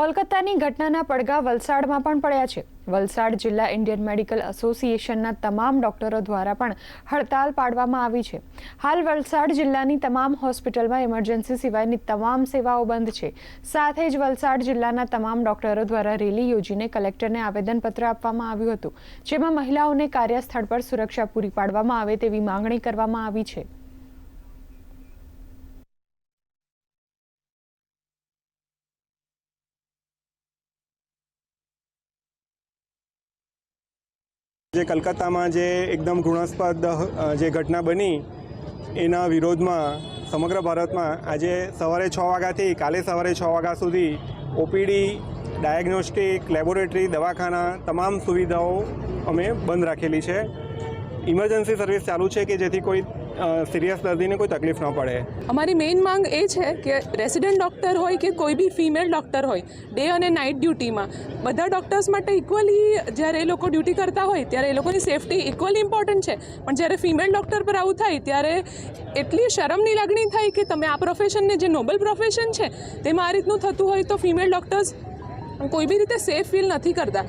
કોલકાતાની ઘટનાના પડઘા વલસાડમાં પણ પડ્યા છે. વલસાડ જિલ્લા ઇન્ડિયન મેડિકલ એસોસિએશનના તમામ ડોક્ટરો દ્વારા પણ હડતાલ પાડવામાં આવી છે. હાલ વલસાડ જિલ્લાની તમામ હોસ્પિટલમાં ઇમરજન્સી સિવાયની તમામ સેવાઓ બંધ છે. સાથે જ વલસાડ જિલ્લાના તમામ ડોક્ટરો દ્વારા રેલી યોજીને કલેક્ટરને આવેદનપત્ર આપવામાં આવ્યું હતું, જેમાં મહિલાઓને કાર્યસ્થળ પર સુરક્ષા પૂરી પાડવામાં આવે તેવી માંગણી કરવામાં આવી છે. જે કલકત્તામાં જે એકદમ ઘૃણાસ્પદ જે ઘટના બની, એના વિરોધમાં સમગ્ર ભારતમાં આજે સવારે છ વાગ્યાથી, કાલે સવારે છ વાગ્યા સુધી ઓપીડી, ડાયગ્નોસ્ટિક, લેબોરેટરી, દવાખાના તમામ સુવિધાઓ અમે બંધ રાખેલી છે. ઇમરજન્સી સર્વિસ ચાલુ છે કે જેથી કોઈ સિરિયસ દર્દીને કોઈ તકલીફ ન પડે. અમારી મેઇન માંગ એ છે કે રેસિડન્ટ ડૉક્ટર હોય કે કોઈ બી ફિમેલ ડૉક્ટર હોય ડે અને નાઇટ ડ્યુટીમાં બધા ડૉક્ટર્સ માટે ઇક્વલી જ્યારે એ લોકો ડ્યુટી કરતા હોય, ત્યારે એ લોકોની સેફટી ઇક્વલી ઇમ્પોર્ટન્ટ છે. પણ જ્યારે ફિમેલ ડૉક્ટર પર આવું થાય, ત્યારે એટલી શરમની લાગણી થાય કે તમે આ પ્રોફેશનને જે નોબલ પ્રોફેશન છે, તેમાં આ રીતનું થતું હોય તો ફિમેલ ડૉક્ટર્સ કોઈ બી રીતે સેફ ફીલ નથી કરતા.